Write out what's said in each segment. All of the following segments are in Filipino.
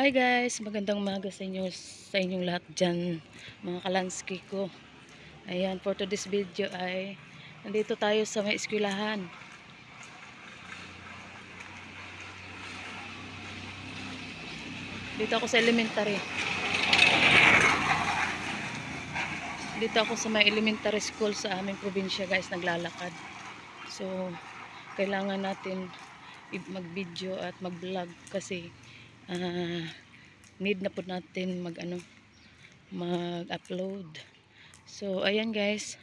Hi guys, magandang umaga sa inyo sa inyong lahat dyan, mga kalanski ko. Ayan, for today's video ay nandito tayo sa may eskwelahan. Dito ako sa elementary. Dito ako sa may elementary school sa aming probinsya guys, naglalakad. So, kailangan natin mag-video at mag-vlog kasi ah, need na po natin mag ano mag-upload. So, ayan guys.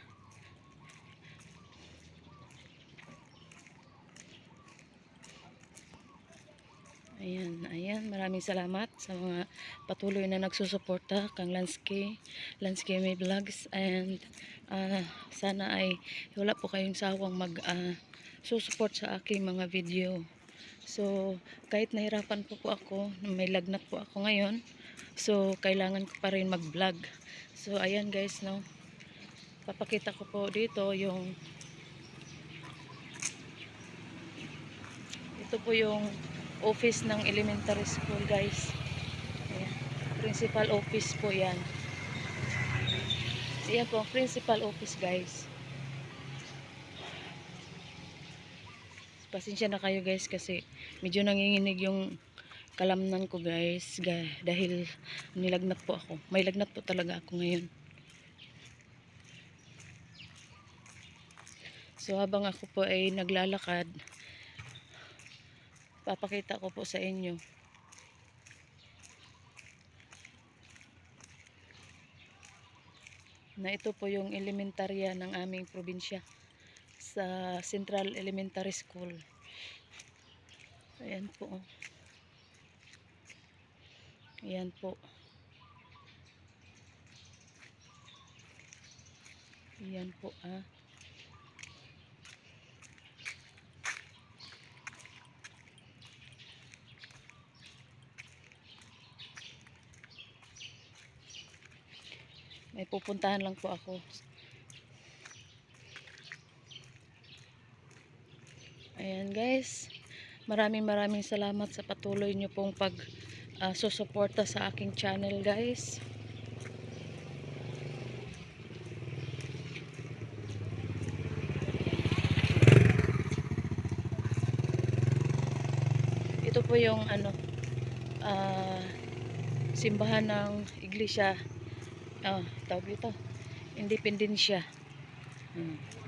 Ayan, ayan. Maraming salamat sa mga patuloy na nagsusuporta kang Lansky, Lansky May Vlogs and ah, sana ay wala po kayong sawang mag ah, susuport sa aking mga video. So, kahit nahirapan po po ako, may lagnat po ako ngayon, so kailangan ko pa rin mag-vlog. So, ayan guys, no. Papakita ko po dito yung ito po yung office ng elementary school, guys. Ayan. Principal office po yan. Ayan po, principal office, guys. Pasensya na kayo guys kasi medyo nanginginig yung kalamnan ko guys dahil nilagnat po ako. May lagnat po talaga ako ngayon. So habang ako po ay naglalakad, papakita ko po sa inyo. Na ito po yung elementarya ng aming probinsya sa Central Elementary School. Ayan po. Ayan po. Ayan po ah. May pupuntahan lang po ako. Ayan guys. Maraming maraming salamat sa patuloy nyo pong pag ah, susuporta sa aking channel guys. Ito po yung ano ah, simbahan ng iglesia ah, tawag ito independensya hmm.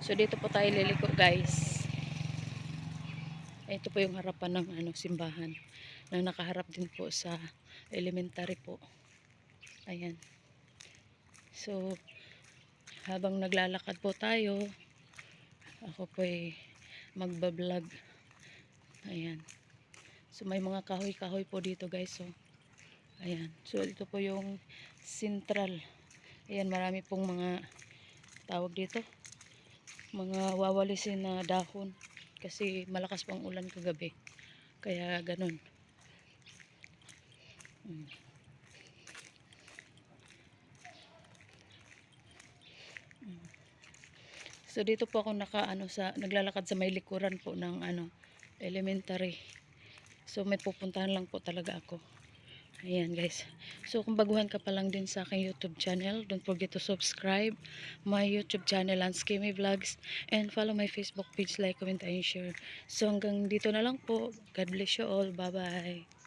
So dito po tayo liliko guys ito po yung harapan ng ano, simbahan na nakaharap din po sa elementary po ayan so habang naglalakad po tayo ako po ay magbablog ayan so may mga kahoy kahoy po dito guys so Ayan. So, ito po yung central. Ayan, marami pong mga tawag dito. Mga wawalisin na dahon. Kasi malakas pang ulan kagabi. Kaya ganun. Mm. Mm. So, dito po ako naka, ano, sa, naglalakad sa may likuran po ng ano, elementary. So, may pupuntahan lang po talaga ako. Ayan guys. So kung baguhan ka pa lang din sa aking YouTube channel, don't forget to subscribe my YouTube channel Landscape Vlogs and follow my Facebook page, like, comment, and share. So hanggang dito na lang po. God bless you all. Bye-bye.